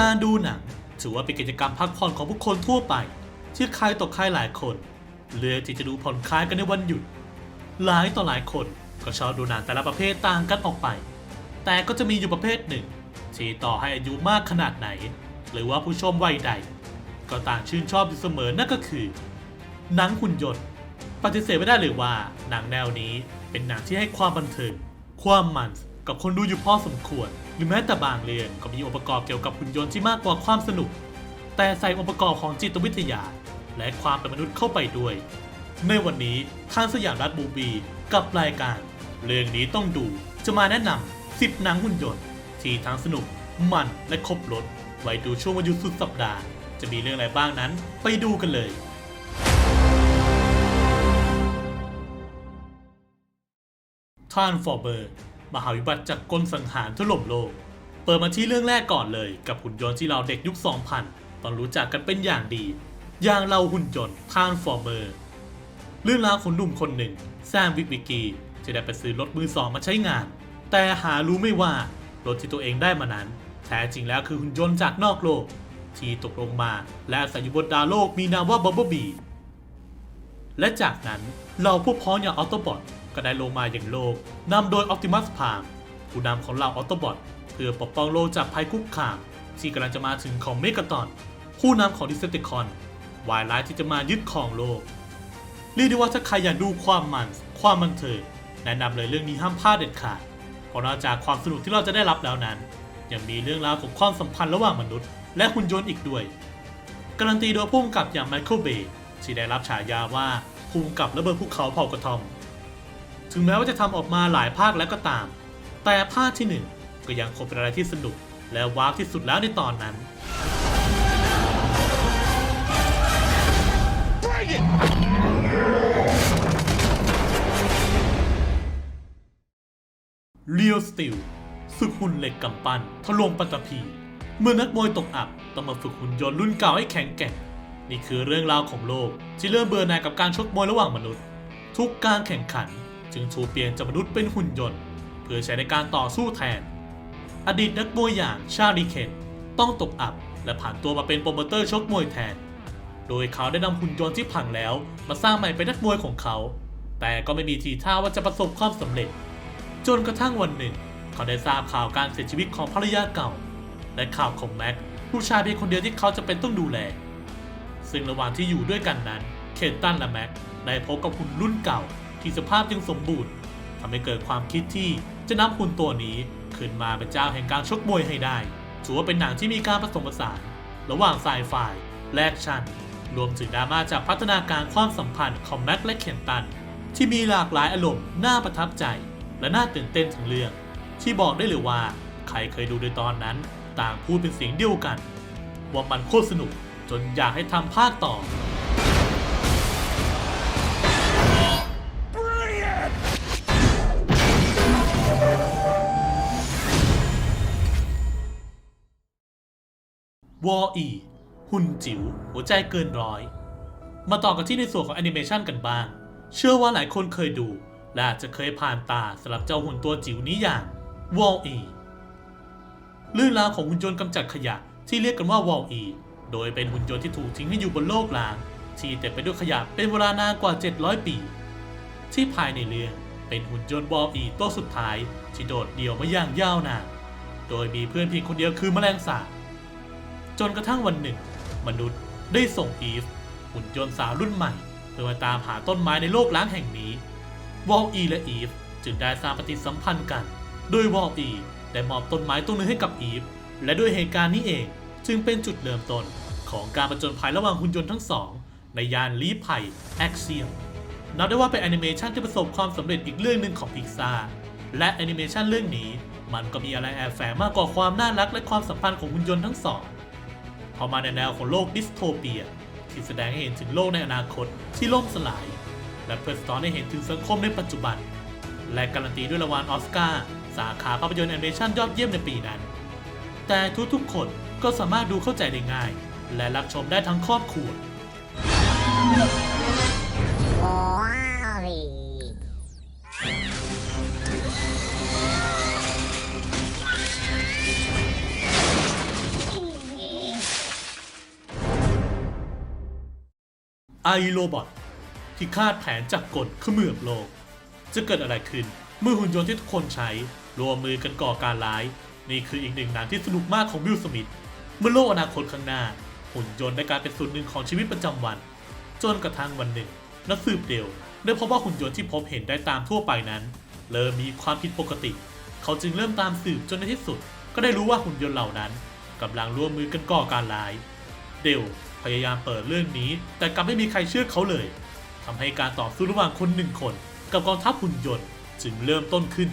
การดูหนังถือว่าเป็นกิจกรรมพักผ่อนของผู้คนทั่วไป ที่ใครต่อใครหลายคนเลือกที่จะดูผ่อนคลายกันในวันหยุด หลายต่อหลายคนก็ชอบดูหนังแต่ละประเภทต่างกันออกไป แต่ก็จะมีอยู่ประเภทหนึ่ง ที่ต่อให้อายุมากขนาดไหน หรือว่าผู้ชมวัยใด ก็ต่างชื่นชอบอยู่เสมอนั่นก็คือ หนังหุ่นยนต์ ปฏิเสธไม่ได้เลยว่าหนังแนวนี้เป็นหนังที่ให้ความบันเทิงความมัน กับคนดูอยู่พอสมควร หรือแม้แต่บางเรื่องก็มีองค์ประกอบเกี่ยวกับหุ่นยนต์ที่มากกว่าความสนุก แต่ใส่องค์ประกอบของจิตวิทยา และความเป็นมนุษย์เข้าไปด้วย ในวันนี้ทางสยามรัฐบูบีกับรายการ เรื่องนี้ต้องดูจะมาแนะนำ10หนังหุ่นยนต์ที่ทั้งสนุก มันและครบรถไว้ดูช่วงวันหยุดสุดสัปดาห์ จะมีเรื่องอะไรบ้างนั้นไปดูกันเลยทานฟอร์เบอร์ มหาวิบัติจากกลสังหารถล่มโลก เปิดมาที่เรื่องแรกก่อนเลยกับหุ่นยนต์ที่เราเด็กยุค 2000ต้องรู้จักกันเป็นอย่างดี อย่างเราหุ่นยนต์ทานฟอร์เมอร์เรื่องราวของหนุ่มคนหนึ่งแซมวิกวิกีจะได้ไปซื้อรถมือสองมาใช้งาน แต่หารู้ไม่ว่ารถที่ตัวเองได้มานั้น แท้จริงแล้วคือหุ่นยนต์จากนอกโลก ที่ตกลงมาและอาศัยอยู่บนดาวโลกมีนามว่าบับเบิลบีและจากนั้นเราพวกพ้องอย่างออโตบอท ก็ได้ลงมาอย่างโลกนำโดยออ t ติมัสพามผู้นำของเราออโตบอทเพื่อปกป้องโลกจากภัยคุกคาม ที่กำลังจะมาถึงของเมกาตอน ผู้นำของดิสเซติคอนวายร้ายที่จะมายึดครองโลก เรียกได้ว่าถ้าใครอยากดูความมัน ความบันเทิงแนะนำเลยเรื่องนี้ห้ามพลาดเด็ดขาดเพราะนอกจากความสนุกที่เราจะได้รับแล้วนั้น ยังมีเรื่องราวของความสัมพันธ์ระหว่างมนุษย์ และหุ่นยนต์อีกด้วย การันตีโดยผู้กำกับอย่างไมเคิลเบย์ที่ได้รับฉายาว่าผู้กำกับระเบิดภูเขาเผากระทอม ถึงแม้ว่าจะทำออกมาหลายภาคแล้วก็ตาม แต่ภาคที่หนึ่งก็ยังคงเป็นอะไรที่สนุก และว้าวที่สุดแล้วในตอนนั้น เรียวสติลฝึกหุ่นเหล็กกำปั้นทะลวงปัตตภีเมื่อนักมวยตกอับต้องมาฝึกหุ่นยนต์รุ่นเก่าให้แข็งแกร่ง นี่คือเรื่องราวของโลกที่เริ่มเบื่อหน่ายกับการชกมวยระหว่างมนุษย์ ทุกการแข่งขัน จึงถูกเปลี่ยนจากมนุษย์เป็นหุ่นยนต์ เพื่อใช้ในการต่อสู้แทน อดีตนักมวยอย่างชาลีเคนต้องตกอับและผ่านตัวมาเป็นโปรโมเตอร์ชกมวยแทน โดยเขาได้นำหุ่นยนต์ที่พังแล้ว มาสร้างใหม่เป็นนักมวยของเขา แต่ก็ไม่มีทีท่าว่าจะประสบความสำเร็จ จนกระทั่งวันหนึ่ง เขาได้ทราบข่าวการเสียชีวิตของภรรยาเก่า และข่าวของแม็กผู้ชายเพียงคนเดียวที่เขาจะเป็นต้องดูแล ซึ่งระหว่างที่อยู่ด้วยกันนั้น เคทตันและแม็กได้พบกับหุ่นรุ่นเก่า ที่สภาพยังสมบูรณ์ทำให้เกิดความคิดที่จะนำหุ่นตัวนี้ขึ้นมาเป็นเจ้าแห่งการชกมวยให้ได้ ถือว่าเป็นหนังที่มีการผสมผสาน ระหว่างไซไฟและแอคชั่นรวมถึงดราม่าจากพัฒนาการความสัมพันธ์ของแม็กและเคนตัน ที่มีหลากหลายอารมณ์น่าประทับใจ และน่าตื่นเต้นทั้งเรื่อง ที่บอกได้เลยว่า ใครเคยดูในตอนนั้น ต่างพูดเป็นเสียงเดียวกัน ว่ามันโคตรสนุกจนอยากให้ทำภาคต่อ วออีหุ่นจิ๋ว หัวใจเกินร้อย มาต่อกันที่ในส่วนของแอนิเมชันกันบ้าง เชื่อว่าหลายคนเคยดู และอาจจะเคยผ่านตาสำหรับเจ้าหุ่นตัวจิ๋วนี้อย่างวอลอีเรื่องราวของหุ่นยนต์กำจัดขยะที่เรียกกันว่าวอลอีโดยเป็นหุ่นยนต์ที่ถูกทิ้งให้อยู่บนโลกล้าง ที่เต็มไปด้วยขยะเป็นเวลานานกว่า 700 ปี ที่ภายในเรื่องเป็นหุ่นยนต์วอลอีตัวสุดท้าย ที่โดดเดี่ยวมาอย่างยาวนานโดยมีเพื่อนเพียงคนเดียวคือแมลงสาบ จนกระทั่งวันหนึ่ง มนุษย์ได้ส่งอีฟ หุ่นยนต์สาวรุ่นใหม่ เพื่อมาตามหาต้นไม้ในโลกล้างแห่งนี้ วอลอีและอีฟจึงได้สร้างปฏิสัมพันธ์กัน โดยวอลอีได้มอบต้นไม้ต้นนึงให้กับอีฟ และด้วยเหตุการณ์นี้เองจึงเป็นจุดเริ่มต้นของการประจนภัยระหว่างหุ่นยนต์ทั้งสอง ในยานลีภัยแอคเซียมนับได้ว่าเป็นแอนิเมชันที่ประสบความสำเร็จอีกเรื่องหนึ่งของพิกซาและแอนิเมชันเรื่องนี้ มันก็มีอะไรแอบแฝงมากกว่าความน่ารักและความสัมพันธ์ของหุ่นยนต์ทั้งสอง พอมาในแนวของโลกดิสโทเปีย ที่แสดงให้เห็นถึงโลกในอนาคตที่ล่มสลาย และเพื่อสอนให้เห็นถึงสังคมในปัจจุบัน และการันตีด้วยรางวัลออสการ์สาขาภาพยนตร์แอนิเมชันยอดเยี่ยมในปีนั้น แต่ทุกๆคนก็สามารถดูเข้าใจได้ง่าย และรับชมได้ทั้งครอบครัว i Robot ที่คาดแผนจับกดเขมือบโลก จะเกิดอะไรขึ้นเมื่อหุ่นยนต์ที่ทุกคนใช้ รวมมือกันก่อการร้าย นี่คืออีกหนึ่งหนังที่สนุกมากของบิลสมิธเมื่อโลกอนาคตข้างหน้า หุ่นยนต์ได้กลายเป็นส่วนหนึ่งของชีวิตประจำวัน จนกระทั่งวันหนึ่ง นักสืบเดลได้พบว่าหุ่นยนต์ที่พบเห็นได้ตามทั่วไปนั้น เริ่มมีความผิดปกติ เขาจึงเริ่มตามสืบจนในที่สุด ก็ได้รู้ว่าหุ่นยนต์เหล่านั้นกำลังร่วมมือกันก่อการร้าย เดล พยายามเปิดเรื่องนี้ แต่กลับไม่มีใครเชื่อเขาเลยทำให้การต่อสู้ระหว่างคนหนึ่งคน กับกองทัพหุ่นยนต์จึงเริ่มต้นขึ้น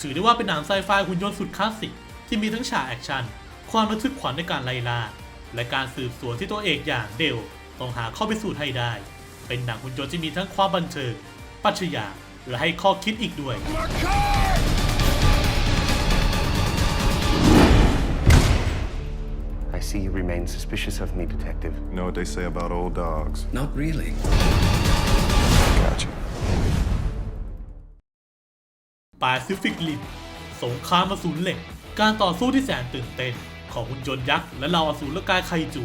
ถือได้ว่าเป็นหนังไซไฟหุ่นยนต์สุดคลาสสิกที่มีทั้งฉากแอคชั่นความระทึกขวัญในการไล่ล่าและการสืบสวนที่ตัวเอกอย่างเดลต้องหาข้อพิสูจน์ให้ได้ เป็นหนังหุ่นยนต์ที่มีทั้งความบันเทิงปรัชญาและให้ข้อคิดอีกด้วย I see you remain suspicious of me, Detective. You know what they say about old dogs. Not really. Gotcha. ปาซิฟิกลิมสงครามอสูรเหล็ก การต่อสู้ที่แสนตื่นเต้นของหุ่นยนต์ยักษ์และเหล่าอสูรกายไคจู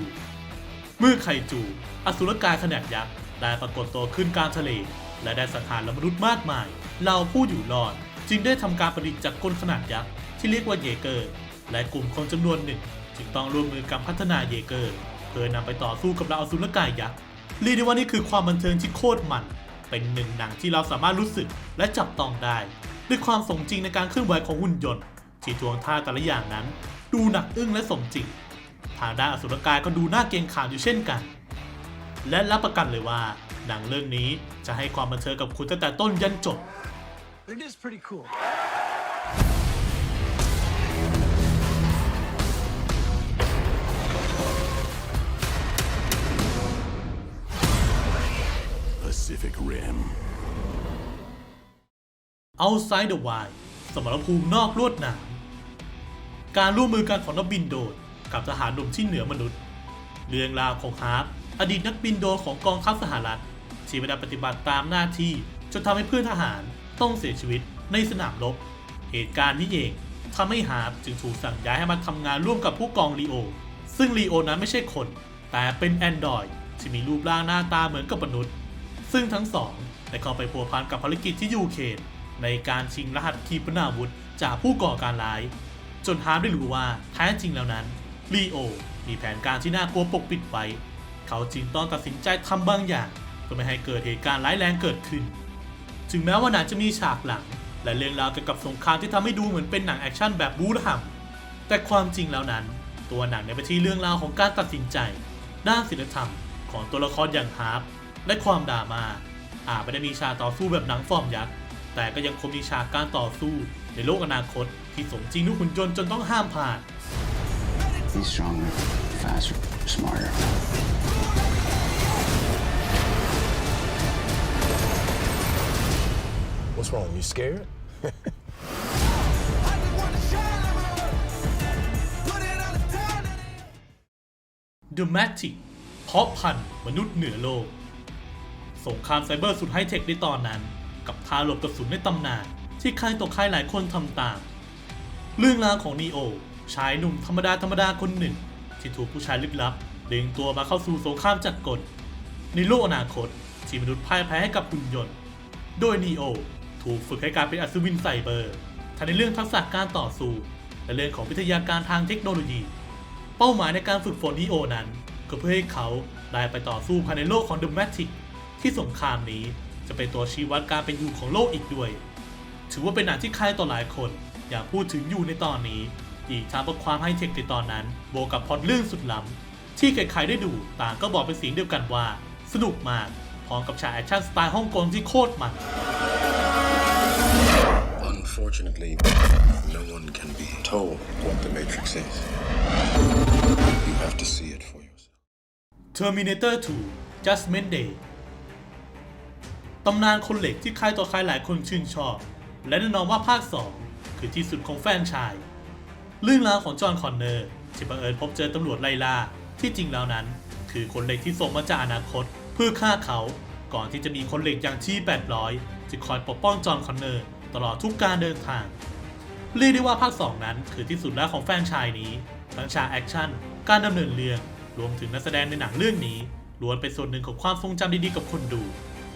เมื่อไคจู อสูรกายขนาดยักษ์ได้ปรากฏตัวขึ้นกลางทะเล และได้สังหารมนุษย์มากมายเหล่าผู้อยู่รอดจึงได้ทำการประดิษฐ์จักรกลขนาดยักษ์ที่เรียกว่าเยเกอร์ และกลุ่มคนจำนวนหนึ่ง จึงต้องร่วมมือกันพัฒนาเยเกอร์ เพื่อนำไปต่อสู้กับเหล่าอสูรกายยักษ์เรียกได้ว่านี่คือความบันเทิงที่โคตรมัน เป็นหนึ่งหนังที่เราสามารถรู้สึกและจับต้องได้ ด้วยความสมจริงในการเคลื่อนไหวของหุ่นยนต์ที่ทวงท่าแต่ละอย่างนั้น ดูหนักอึ้งและสมจริง ทางด้านอสุรกายก็ดูน่าเกรงขามอยู่เช่นกัน และรับประกันเลยว่า หนังเรื่องนี้จะให้ความบันเทิงกับคุณตั้งแต่ต้นยันจบ It is pretty cool. Pacific Rim. Outside the Wild สมรภูมินอกลวดหนาม การร่วมมือกันของนักบินโดรนกับทหารหนุ่มที่เหนือมนุษย์ เรื่องราวของฮาร์ปอดีตนักบินโดรนของกองทัพสหรัฐ ที่ไม่ได้ปฏิบัติตามหน้าที่จนทำให้เพื่อนทหารต้องเสียชีวิตในสนามรบ เหตุการณ์นี้เองทำให้ฮาร์ปจึงถูกสั่งย้ายให้มาทำงานร่วมกับผู้กองลีโอ ซึ่งลีโอนั้นไม่ใช่คน แต่เป็นแอนดรอยที่มีรูปร่างหน้าตาเหมือนกับมนุษย์ ซึ่งทั้งสองได้เข้าไปพัวพันกับภารกิจที่ยูเครนในการชิงรหัสขีปนาวุธจากผู้ก่อการร้าย จนฮาร์ปได้รู้ว่าแท้จริงแล้วนั้นลีโอมีแผนการที่น่ากลัวปกปิดไว้ เขาจึงต้องตัดสินใจทำบางอย่างเพื่อไม่ให้เกิดเหตุการณ์ร้ายแรงเกิดขึ้น ถึงแม้ว่าหนังจะมีฉากหลัง และเรื่องราวเกี่ยวกับสงครามที่ทำให้ดูเหมือนเป็นหนังแอคชั่นแบบบู๊ระห่ำแต่ความจริงแล้วนั้น ตัวหนังในไปที่เรื่องราวของการตัดสินใจ ด้านศีลธรรมของตัวละครอย่างฮาร์ป และความดราม่าอาจไม่ได้มีฉากต่อสู้แบบหนังฟอร์มยักษ์ แต่ก็ยังคงมีฉากการต่อสู้ในโลกอนาคต ที่สมจริงด้วยหุ่นยนต์จนต้องห้ามผ่าน He's stronger, faster, smarter. What's wrong? You scared? The Matic เพาะพันธุ์มนุษย์เหนือโลก สงครามไซเบอร์สุดไฮเทคในตอนนั้น กับทาหลบกระสุนในตำนาน ที่ใครต่อใครหลายคนทำตาม เรื่องราวของนีโอชายหนุ่มธรรมดาธรรมดาคนหนึ่ง ที่ถูกผู้ชายลึกลับดึงตัวมาเข้าสู่สงครามจักรกล ในโลกอนาคต ที่มนุษย์พ่ายแพ้ให้กับหุ่นยนต์ โดยนีโอถูกฝึกให้การเป็นอัศวินไซเบอร์ทั้งในเรื่องทักษะการต่อสู้ และเรื่องของวิทยาการทางเทคโนโลยี เป้าหมายในการฝึกฝนนีโอนั้น ก็เพื่อให้เขาได้ไปต่อสู้ภายในโลกของ The Matic ที่สงครามนี้จะเป็นตัวชี้วัดการเป็นอยู่ของโลกอีกด้วย ถือว่าเป็นหนังที่ใครต่อหลายคนอยากพูดถึงอยู่ในตอนนี้อีกทั้งเพราะความไฮเทคในตอนนั้นบวกกับพล็อตเรื่องสุดล้ำที่ใครๆได้ดูต่างก็บอกเป็นเสียงเดียวกันว่า สนุกมากพร้อมกับฉากแอคชั่นสไตล์ฮ่องกงที่โคตรมัน Unfortunately, no one can be told what the Matrix is. You have to see it for yourself. Terminator 2 Judgment Day ตำนานคนเหล็กที่ใครต่อใครหลายคนชื่นชอบ และแน่นอนว่าภาค 2 คือที่สุดของแฟนชาย เรื่องราวของจอห์นคอนเนอร์ที่บังเอิญพบเจอตำรวจไล่ล่าที่จริงแล้วนั้น คือคนเหล็กที่ส่งมาจากอนาคต เพื่อฆ่าเขา ก่อนที่จะมีคนเหล็กอย่างที่ 800ที่คอยปกป้องจอห์นคอนเนอร์ตลอดทุกการเดินทางเรียกได้ว่าภาค 2 นั้นคือที่สุดแล้วของแฟนชายนี้ทั้งฉากแอคชั่น การดำเนินเรื่อง รวมถึงนักแสดงในหนังเรื่องนี้ล้วนเป็นส่วนหนึ่งของความทรงจำดีๆกับคนดู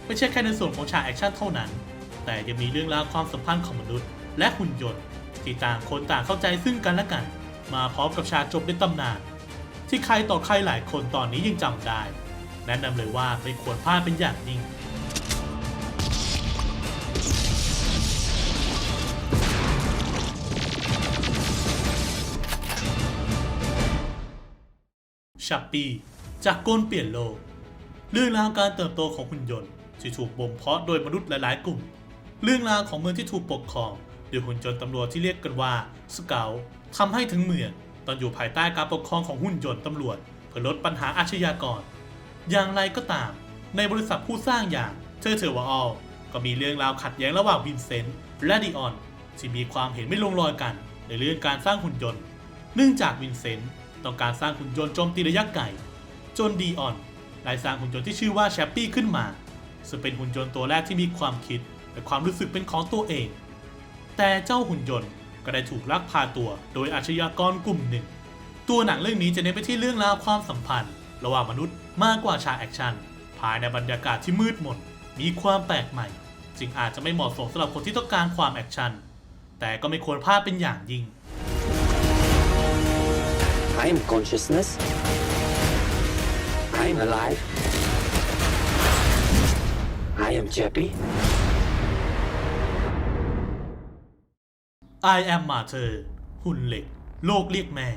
ไม่ใช่แค่ในส่วนของฉากแอคชั่นเท่านั้น แต่ยังมีเรื่องราวความสัมพันธ์ของมนุษย์ และหุ่นยนต์ ที่ต่างคนต่างเข้าใจซึ่งกันและกัน มาพร้อมกับฉากจบในตำนาน ที่ใครต่อใครหลายคนตอนนี้ยังจำได้ แนะนำเลยว่าไม่ควรพลาดเป็นอย่างยิ่งชัปปี้จากกลเปลี่ยนโลก เรื่องราวการเติบโตของหุ่นยนต์ ที่ถูกบ่มเพาะโดยมนุษย์หลาย ๆ กลุ่ม เรื่องราวของเมืองที่ถูกปกครองโดยหุ่นยนต์ตำรวจที่เรียกกันว่าสเกลทำให้ทั้งเมืองตอนอยู่ภายใต้การปกครองของหุ่นยนต์ตำรวจ เพื่อลดปัญหาอาชญากร อย่างไรก็ตาม ในบริษัทผู้สร้างอย่างเทอร์เทอร์วอลก็มีเรื่องราวขัดแย้งระหว่างวินเซนต์และดิออนที่มีความเห็นไม่ลงรอยกัน ในเรื่องการสร้างหุ่นยนต์ เนื่องจากวินเซนต์ต้องการสร้างหุ่นยนต์โจมตีระยะไกลจนดีออนได้สร้างหุ่นยนต์ที่ชื่อว่าแชปปี้ขึ้นมา ซึ่งเป็นหุ่นยนต์ตัวแรกที่มีความคิดและความรู้สึกเป็นของตัวเอง แต่เจ้าหุ่นยนต์ก็ได้ถูกลักพาตัวโดยอาชญากรกลุ่มหนึ่ง ตัวหนังเรื่องนี้จะเน้นไปที่เรื่องราวความสัมพันธ์ ระหว่างมนุษย์มากกว่าฉากแอคชั่นภายในบรรยากาศที่มืดมน มีความแปลกใหม่ จึงอาจจะไม่เหมาะสมสำหรับคนที่ต้องการความแอคชั่น แต่ก็ไม่ควรพลาดเป็นอย่างยิ่ง I am consciousness. I am alive. I am Chappie. I am Mater หุ่นเหล็ก โลกเรียกแม่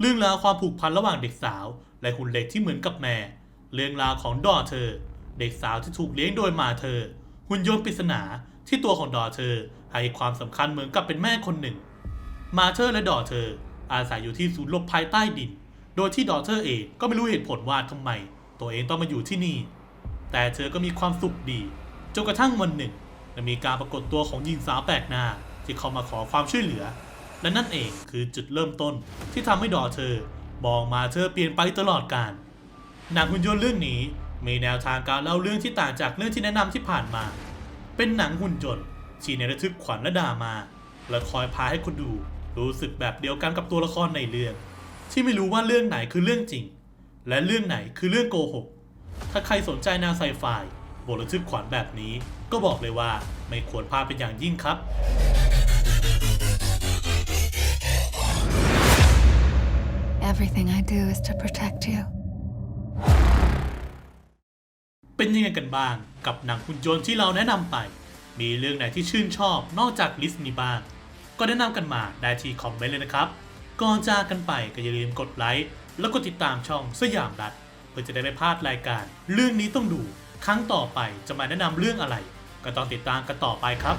เรื่องราวความผูกพันระหว่างเด็กสาว และหุ่นเหล็กที่เหมือนกับแม่ เรื่องราวของดอเธอ เด็กสาวที่ถูกเลี้ยงโดยมาเธอ หุ่นยนต์ปริศนาที่ตัวของดอเธอ ให้ความสำคัญเหมือนกับเป็นแม่คนหนึ่ง มาเธอและดอเธอ อาศัยอยู่ที่ศูนย์หลบภัยใต้ดิน โดยที่ดอเธอเองก็ไม่รู้เหตุผลว่าทำไม ตัวเองต้องมาอยู่ที่นี่ แต่เธอก็มีความสุขดี จนกระทั่งวันหนึ่งจะมีการปรากฏตัวของหญิงสาวแปลกหน้า ที่เข้ามาขอความช่วยเหลือ และนั่นเองคือจุดเริ่มต้นที่ทำให้ดอเธอมองมาเธอเปลี่ยนไปตลอดกาลหนังหุ่นยนต์เรื่องนี้มีแนวทางการเล่าเรื่องที่ต่างจากเรื่องที่แนะนำที่ผ่านมา เป็นหนังหุ่นยนต์ที่ในระทึกขวัญและดรามา และคอยพาให้คนดูรู้สึกแบบเดียวกันกับตัวละครในเรื่อง ที่ไม่รู้ว่าเรื่องไหนคือเรื่องจริง และเรื่องไหนคือเรื่องโกหก ถ้าใครสนใจแนวไซไฟบทระทึกขวัญแบบนี้ ก็บอกเลยว่าไม่ควรพลาดเป็นอย่างยิ่งครับ Everything I do is to protect you. เป็นยังไงกันบ้างกับหนังหุ่นยนต์ที่เราแนะนำไป มีเรื่องไหนที่ชื่นชอบนอกจากลิสต์นี้บ้าง ก็แนะนำกันมาได้ที่คอมเมนต์เลยนะครับ ก่อนจากกันไปก็อย่าลืมกดไลค์แล้วกดติดตามช่องสยามรัฐเพื่อจะได้ไม่พลาดรายการ เรื่องนี้ต้องดู ครั้งต่อไปจะมาแนะนำเรื่องอะไร ก็ต้องติดตามกันต่อไปครับ